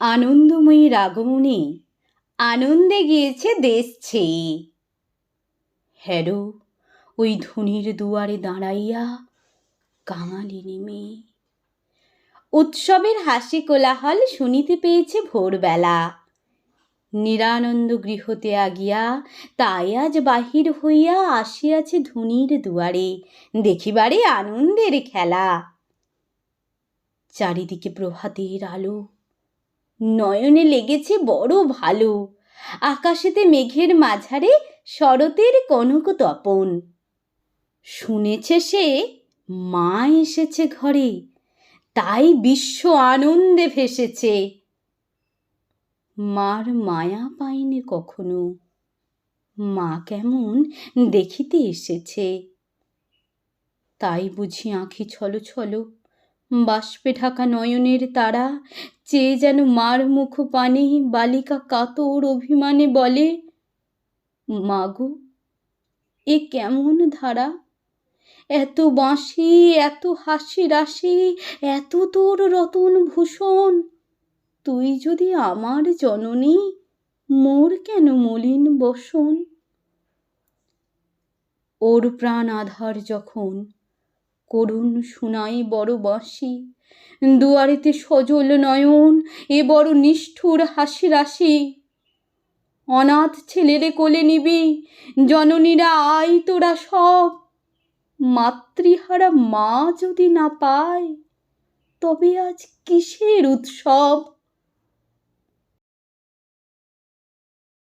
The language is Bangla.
আনন্দময়ীর আগমনে আনন্দে গিয়েছে দেশ হ্যারো, ওই ধনির দুয়ারে দাঁড়াইয়া কাঙালিনী মেয়ে। উৎসবের হাসি কোলাহল শুনিতে পেয়েছে ভোরবেলা। নিরানন্দ গৃহতে আগিয়া তাই আজ বাহির হইয়া আসিয়াছে ধুনির দুয়ারে, দেখিবারে আনন্দের খেলা। চারিদিকে প্রভাতের আলো নয়নে লেগেছে বড় ভালো। আকাশেতে মেঘের মাঝারে শরতের কনক তপন। শুনেছে সে, মা এসেছে ঘরে, তাই বিশ্ব আনন্দে ভেসেছে। মার মায়া পায়নি কখনো। মা কেমন দেখিতে এসেছে। তাই বুঝি আঁখি ছলো ছলো বাষ্পে ঢাকা নয়নের তারা চেয়ে যেন মার মুখ পানে বালিকা কাতর অভিমানে বলে মাগো এ কেমন ধারা? এত বাঁশি, এত হাসি রাশি, এত তোর রতন ভূষণ। তুই যদি আমার জননী, মোর কেন মলিন বসন? ওর প্রাণ আধার যখন করুণ শুনাই বড় বাঁশি দুয়ারেতে সজল নয়ন, এ বড় নিষ্ঠুর হাসি রাশি। অনাথ ছেলেরে কোলে নিবি, জননীরা আই তোরা সব। মাতৃহারা মা যদি না পায়, তবে আজ কিসের উৎসব?